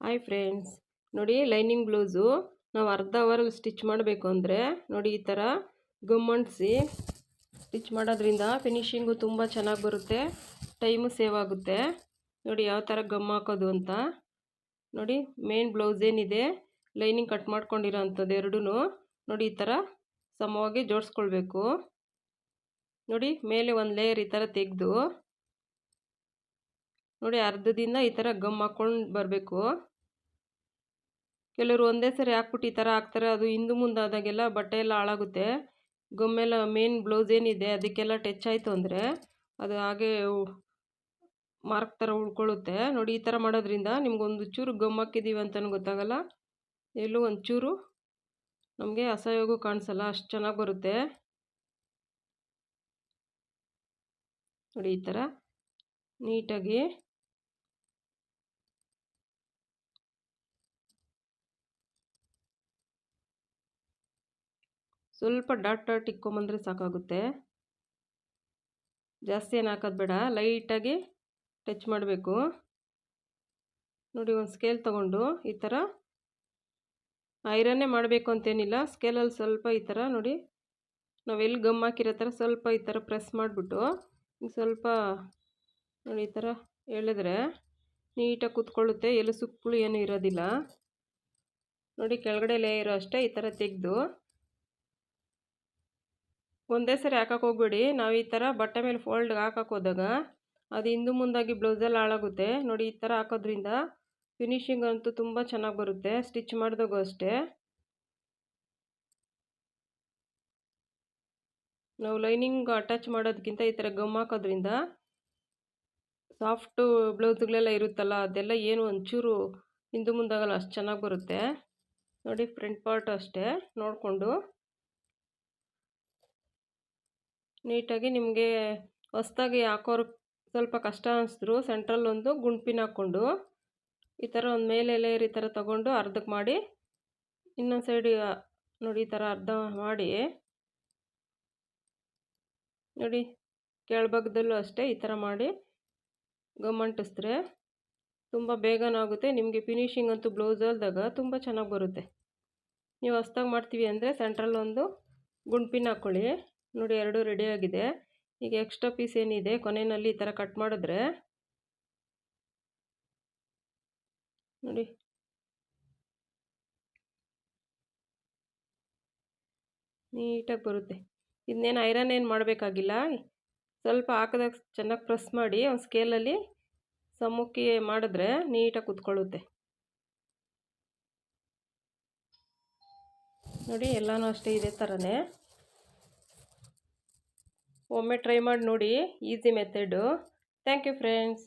Hi friends ನೋಡಿ lining blouse ನಾವು ಅರ್ಧ ಅವರಲ್ಲಿ ಸ್ಟಿಚ್ ಮಾಡಬೇಕು ಅಂದರೆ ನೋಡಿ ಈ ಥರ ಗಮ್ ಸ್ಟಿಚ್ ಮಾಡೋದ್ರಿಂದ ಫಿನಿಷಿಂಗು ತುಂಬ ಚೆನ್ನಾಗಿ ಬರುತ್ತೆ ಟೈಮು ಸೇವ್ ಆಗುತ್ತೆ. ನೋಡಿ ಯಾವ ಥರ ಗಮ್ ಹಾಕೋದು ಅಂತ. ನೋಡಿ ಮೇನ್ ಬ್ಲೌಸ್ ಏನಿದೆ ಲೈನಿಂಗ್ ಕಟ್ ಮಾಡ್ಕೊಂಡಿರೋ ಅಂಥದ್ದು ಎರಡೂ ನೋಡಿ ಈ ಥರ ಸಮವಾಗಿ ಜೋಡಿಸ್ಕೊಳ್ಬೇಕು. ನೋಡಿ ಮೇಲೆ ಒಂದು ಲೇಯರ್ ಈ ಥರ ತೆಗೆದು ನೋಡಿ ಅರ್ಧದಿಂದ ಈ ಥರ ಗಮ್ ಹಾಕ್ಕೊಂಡು ಬರಬೇಕು. ಕೆಲವರು ಒಂದೇ ಸರಿ ಹಾಕ್ಬಿಟ್ಟು ಈ ಥರ ಹಾಕ್ತಾರೆ, ಅದು ಹಿಂದೆ ಮುಂದೆ ಆದಾಗೆಲ್ಲ ಬಟ್ಟೆ ಎಲ್ಲ ಹಾಳಾಗುತ್ತೆ. ಗಮ್ಮೆಲ್ಲ ಮೇನ್ ಬ್ಲೌಸ್ ಏನಿದೆ ಅದಕ್ಕೆಲ್ಲ ಟಚ್ ಆಯಿತು ಅಂದರೆ ಅದು ಹಾಗೆ ಮಾರ್ಕ್ ಥರ ಉಳ್ಕೊಳ್ಳುತ್ತೆ. ನೋಡಿ ಈ ಥರ ಮಾಡೋದ್ರಿಂದ ನಿಮ್ಗೊಂದು ಚೂರು ಗಮ್ ಹಾಕಿದ್ದೀವಿ ಅಂತಲೂ ಗೊತ್ತಾಗಲ್ಲ. ಎಲ್ಲೂ ಒಂದು ಚೂರು ನಮಗೆ ಅಸಹ್ಯವಾಗೂ ಕಾಣಿಸಲ್ಲ, ಅಷ್ಟು ಚೆನ್ನಾಗಿ ಬರುತ್ತೆ. ನೋಡಿ ಈ ಥರ ನೀಟಾಗಿ ಸ್ವಲ್ಪ ಡಾಟ್ ಡಾಟ್ ಇಕ್ಕೊಂಬಂದರೆ ಸಾಕಾಗುತ್ತೆ. ಜಾಸ್ತಿ ಏನು ಹಾಕೋದು ಬೇಡ, ಲೈಟಾಗಿ ಟಚ್ ಮಾಡಬೇಕು. ನೋಡಿ ಒಂದು ಸ್ಕೇಲ್ ತಗೊಂಡು ಈ ಥರ ಐರನ್ನೇ ಮಾಡಬೇಕು ಅಂತೇನಿಲ್ಲ, ಸ್ಕೇಲಲ್ಲಿ ಸ್ವಲ್ಪ ಈ ಥರ ನೋಡಿ ನಾವೆಲ್ಲಿ ಗಮ್ ಹಾಕಿರೋ ಥರ ಸ್ವಲ್ಪ ಈ ಥರ ಪ್ರೆಸ್ ಮಾಡಿಬಿಟ್ಟು ಸ್ವಲ್ಪ ನೋಡಿ ಈ ಥರ ಎಳೆದ್ರೆ ನೀಟಾಗಿ ಕೂತ್ಕೊಳ್ಳುತ್ತೆ, ಎಲ್ಲ ಸುಕ್ಕಳು ಏನೂ ಇರೋದಿಲ್ಲ. ನೋಡಿ ಕೆಳಗಡೆ ಲೇಯರು ಅಷ್ಟೇ ಈ ಥರ ತೆಗೆದು ಒಂದೇ ಸರಿ ಹಾಕಕ್ಕೆ ಹೋಗ್ಬೇಡಿ. ನಾವು ಈ ಥರ ಬಟ್ಟೆ ಮೇಲೆ ಫೋಲ್ಡ್ಗೆ ಹಾಕಕ್ಕೆ ಹೋದಾಗ ಅದು ಹಿಂದು ಮುಂದಾಗಿ ಬ್ಲೌಸಲ್ಲಿ ಹಾಳಾಗುತ್ತೆ. ನೋಡಿ ಈ ಥರ ಹಾಕೋದ್ರಿಂದ ಫಿನಿಷಿಂಗ್ ಅಂತೂ ತುಂಬ ಚೆನ್ನಾಗಿ ಬರುತ್ತೆ. ಸ್ಟಿಚ್ ಮಾಡಿದಾಗೂ ಅಷ್ಟೇ. ನಾವು ಲೈನಿಂಗ್ ಅಟ್ಯಾಚ್ ಮಾಡೋದಕ್ಕಿಂತ ಈ ಥರ ಗಮ್ ಹಾಕೋದ್ರಿಂದ ಸಾಫ್ಟು ಬ್ಲೌಸ್ಗಳೆಲ್ಲ ಇರುತ್ತಲ್ಲ, ಅದೆಲ್ಲ ಏನು ಒಂಚೂರು ಹಿಂದೆ ಮುಂದಾಗಲ್ಲ ಅಷ್ಟು ಚೆನ್ನಾಗಿ ಬರುತ್ತೆ. ನೋಡಿ ಫ್ರಂಟ್ ಪಾರ್ಟ್ ಅಷ್ಟೇ. ನೋಡಿಕೊಂಡು. ನೀಟಾಗಿ ನಿಮಗೆ ಹೊಸ್ದಾಗಿ ಹಾಕೋರು ಸ್ವಲ್ಪ ಕಷ್ಟ ಅನಿಸಿದ್ರು. ಸೆಂಟ್ರಲ್ಲಿ ಒಂದು ಗುಂಡ್ಪಿನ ಹಾಕ್ಕೊಂಡು ಈ ಥರ ಒಂದು ಮೇಲೆ ಲೇರ್ ಈ ಥರ ತೊಗೊಂಡು ಅರ್ಧಕ್ಕೆ ಮಾಡಿ ಇನ್ನೊಂದು ಸೈಡ್ ನೋಡಿ ಈ ಥರ ಅರ್ಧ ಮಾಡಿ. ನೋಡಿ ಕೆಳಭಾಗದಲ್ಲೂ ಅಷ್ಟೇ ಈ ಥರ ಮಾಡಿ ಗಮಂಟಿಸಿದ್ರೆ ತುಂಬ ಬೇಗನೂ ಆಗುತ್ತೆ. ನಿಮಗೆ ಫಿನಿಶಿಂಗ್ ಅಂತೂ ಬ್ಲೌಸ್ ಹೊಲ್ದಾಗ ತುಂಬ ಚೆನ್ನಾಗಿ ಬರುತ್ತೆ. ನೀವು ಹೊಸ್ದಾಗಿ ಮಾಡ್ತೀವಿ ಅಂದರೆ ಸೆಂಟ್ರಲ್ಲೊಂದು ಗುಂಡ್ಪಿನ ಹಾಕ್ಕೊಳ್ಳಿ ನೋಡಿ ಎರಡು ರೆಡಿಯಾಗಿದೆ ಈಗ ಎಕ್ಸ್ಟ್ರಾ ಪೀಸ್ ಏನಿದೆ, ಕೊನೆಯಲ್ಲಿ ಈ ಥರ ಕಟ್ ಮಾಡಿದ್ರೆ ನೋಡಿ. ನೀಟಾಗಿ ಬರುತ್ತೆ. ಇದನ್ನೇನು ಐರನ್ ಏನು ಮಾಡಬೇಕಾಗಿಲ್ಲ. ಸ್ವಲ್ಪ ಹಾಕಿದಾಗ ಚೆನ್ನಾಗಿ ಪ್ರೆಸ್ ಮಾಡಿ ಒಂದು ಸ್ಕೇಲಲ್ಲಿ ಸಮ್ಮುಖಿ ಮಾಡಿದ್ರೆ ನೀಟಾಗಿ ಕುತ್ಕೊಳ್ಳುತ್ತೆ. ನೋಡಿ, ಎಲ್ಲನೂ ಅಷ್ಟೇ ಇದೇ ಥರನೇ ಒಮ್ಮೆ ಟ್ರೈ ಮಾಡಿ ನೋಡಿ easy method thank you friends